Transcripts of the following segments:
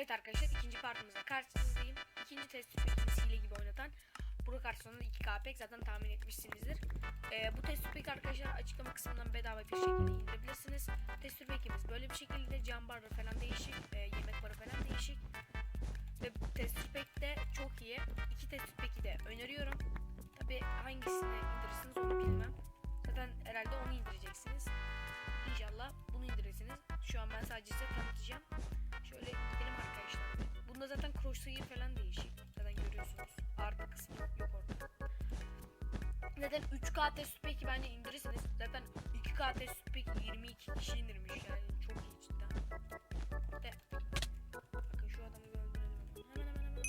Evet arkadaşlar ikinci partımızda karşınızdayım. İkinci test tüpekimiz hile gibi oynatan. Burak Arslan'ın 2 KPK zaten tahmin etmişsinizdir. Ee, bu test tüpek arkadaşlar açıklama kısmından bedava bir şekilde indirebilirsiniz. Test tüpekimiz böyle bir şekilde cam barı falan değişik, e, yemek barı falan değişik. Ve test tüpek de çok iyi. İki test tüpeki de öneriyorum. Tabi hangisini indirirsiniz onu bilmem. Zaten herhalde onu indireceksiniz. İnşallah bunu indirirsiniz. Şu an ben sadece size Zaten crosshair falan değişik. Zaten görüyorsunuz. Arka kısmı yok orada. Zaten 3K test peki bence indirirsiniz. Zaten 2K test peki 22 kişi indirmiş yani. Çok iyi cidden. De. Bakın şu adamı bir hemen hemen hemen.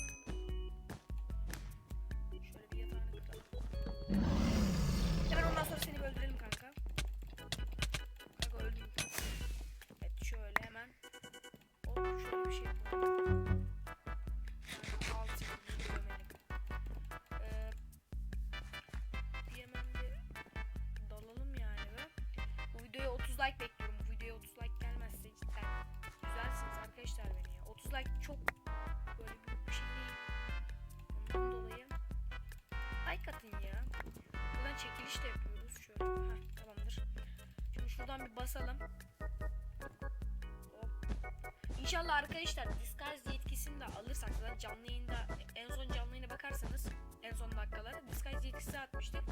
Şöyle bir yatağını kıralım. Hemen ondan sonra seni bir öldürelim kanka. Kanka öldüm. Evet şöyle hemen Hop şöyle bir şey yapalım. Bir basalım. İnşallah arkadaşlar disguise yetkisini de alırsak zaten canlı yayında en son canlı yayına bakarsanız en son dakikalara disguise yetkisi atmıştık.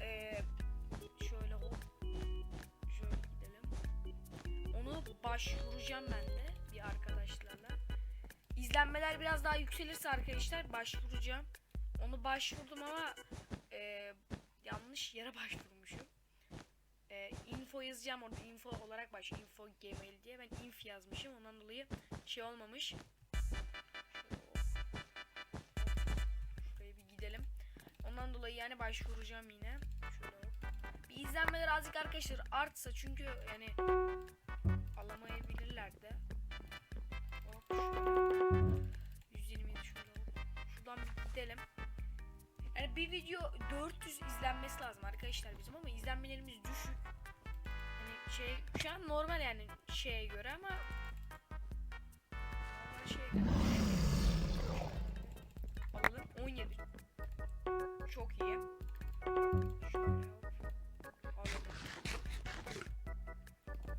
Ee, şöyle hop şöyle gidelim. Onu başvuracağım ben de bir arkadaşlarla. İzlenmeler biraz daha yükselirse arkadaşlar başvuracağım. Onu başvurdum ama e, yanlış yere başvurmuşum. Yazacağım orada info olarak baş info gmail diye ben inf yazmışım ondan dolayı şey olmamış. Şuraya bir gidelim. Ondan dolayı yani başvuracağım yine. Şöyle. Bir izlenmeler azıcık arkadaşlar artsa çünkü yani alamayabilirler de. Hop şöyle. 120 şöyle. Şuradan bir gidelim. Yani bir video 400 izlenmesi lazım arkadaşlar bizim ama şey şu an normal yani şeye göre ama normal. Alalım 17. Çok iyi.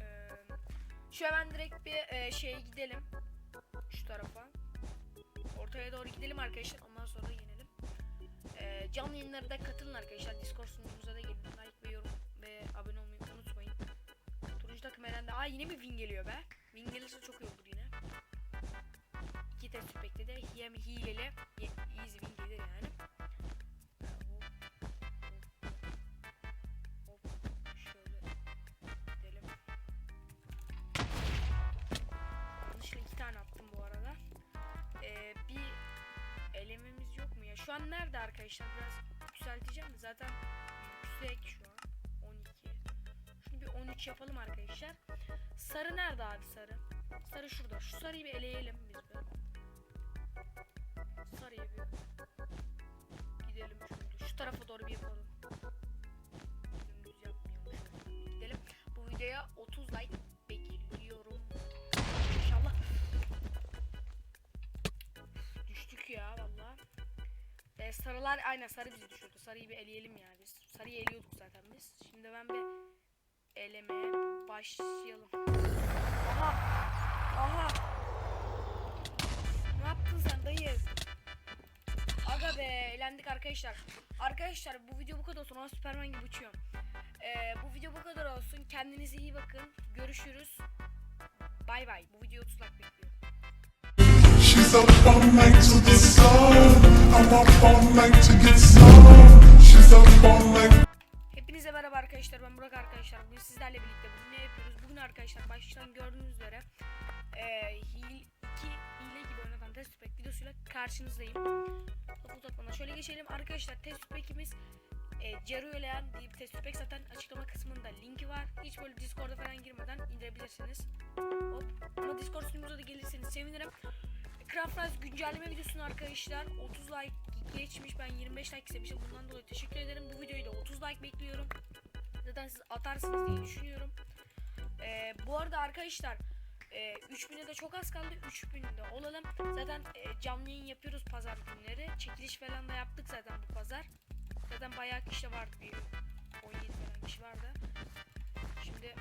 Ee, şu hemen direkt bir e, şeye gidelim. Şu tarafa. Ortaya doğru gidelim arkadaşlar. Ondan sonra yenelim. Ee, canlı yayınlara da katılın arkadaşlar. Discord sunumumuza da Aa yine bir win geliyor be. Win gelirse çok iyi olur yine. İki test tüpekte de hem hileli easy win gelir yani. Tane? Şu an nerede arkadaşlar? Biraz yükselteceğim zaten yüksek şu an. 12. Şunu bir 13 yapalım arkadaşlar. Sarı nerede abi sarı? Sarı şurada. Şu sarıyı bir eleyelim biz bir. Sarıyı bir gidelim şöyle. Şu tarafa doğru bir yapalım. Gidelim. Bu videoya 30 like bekliyorum. İnşallah. Düştük ya valla. E, sarılar aynen sarı bizi düşürdü. Sarıyı bir eleyelim ya biz. Sarıyı eliyorduk zaten biz. Şimdi ben bir elemeye başlayalım. Aha! Aha! Ne yaptın sen dayı? Aga be eğlendik arkadaşlar. Arkadaşlar bu video bu kadar olsun. Ama Superman gibi uçuyorum. E, bu video bu kadar olsun. Kendinize iyi bakın. Görüşürüz. Bay bay. Bu video 30 like bekliyorum. She's up all night to the sun. I'm up all night to arkadaşlar ben Burak arkadaşlar. Bugün sizlerle birlikte bugün ne yapıyoruz? Bugün arkadaşlar baştan gördüğünüz üzere e, hil, iki hile gibi oynatan test pack videosuyla karşınızdayım. Topu toplamına şöyle geçelim. Arkadaşlar test pack'imiz e, Ceru Leğen diye bir test pack zaten açıklama kısmında linki var. Hiç böyle discord'a falan girmeden indirebilirsiniz. Hop. Ama discord sunucumuza da gelirseniz sevinirim. Craft güncelleme videosunu arkadaşlar 30 like geçmiş. Ben 25 like istemişim. Bundan dolayı teşekkür ederim. Bu videoyu da 30 like bekliyorum zaten siz atarsınız diye düşünüyorum Ee, bu arada arkadaşlar E, 3000'e de çok az kaldı. 3000'de olalım. Zaten e, canlı yayın yapıyoruz pazar günleri. Çekiliş falan da yaptık zaten bu pazar. Zaten bayağı kişi vardı bir 17 falan kişi vardı. Şimdi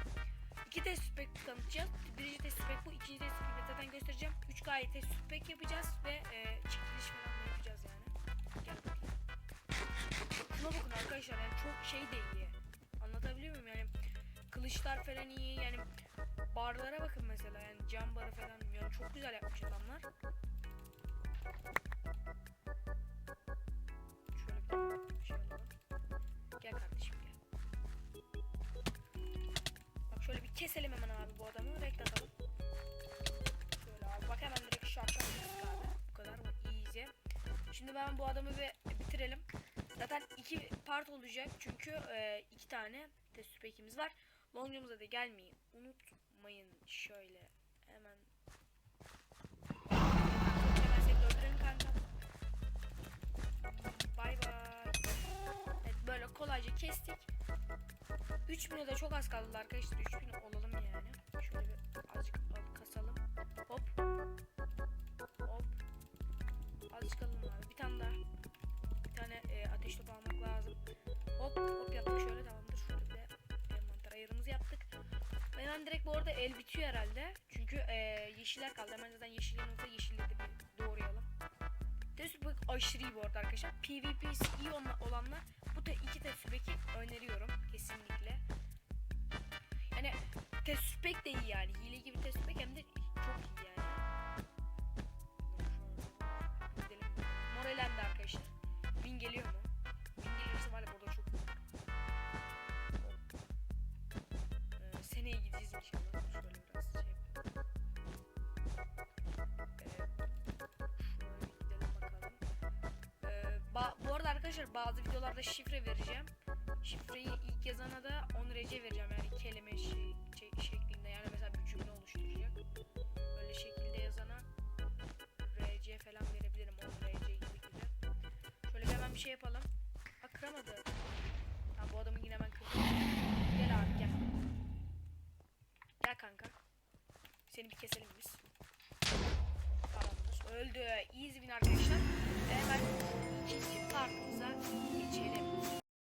iki test spek tanıtacağız. Birinci test spek bu, ikinci test spek zaten göstereceğim. 3 gayet test spek yapacağız ve e, çekiliş falan da yapacağız yani. Gel bakayım. Şuna bakın arkadaşlar yani çok şey de iyi. Anlatabiliyor muyum yani? Kılıçlar falan iyi yani barlara bakın mesela yani cam barı falan yani çok güzel yapmış adamlar. Şöyle bir şey alalım. Gel kardeşim gel. Bak şöyle bir keselim hemen abi bu adamı. Renk atalım. Şöyle abi bak hemen direkt abi. Bu kadar bak easy. Şimdi ben bu adamı bir bitirelim. Zaten iki part olacak çünkü e, iki tane test pekimiz var. Longcumuza da gelmeyi unutmayın. Şöyle hemen Hemen seni kanka. Bay bay. Evet böyle kolayca kestik. 3000'e de çok az kaldı arkadaşlar. 3000 olalım ayarımızı yaptık. Hemen direkt bu arada el bitiyor herhalde. Çünkü e, yeşiller kaldı. Hemen zaten yeşil yanımızda yeşilleri de bir doğrayalım. Tespik aşırı iyi bu arada arkadaşlar. PvP'si iyi olan- olanlar bu te iki tespiki öneriyorum kesinlikle. Yani tespik de iyi yani. Hile gibi tespik hem de arkadaşlar bazı videolarda şifre vereceğim. Şifreyi ilk yazana da 10 RC vereceğim yani kelime şey, şey- şeklinde yani mesela bir cümle oluşturacak. Böyle şekilde yazana RC falan verebilirim 10 RC gibi gibi. Şöyle hemen bir şey yapalım. Ha bir keselim biz. Tamamdır. Öldü. Easy win arkadaşlar. Hemen ikinci partımıza geçelim.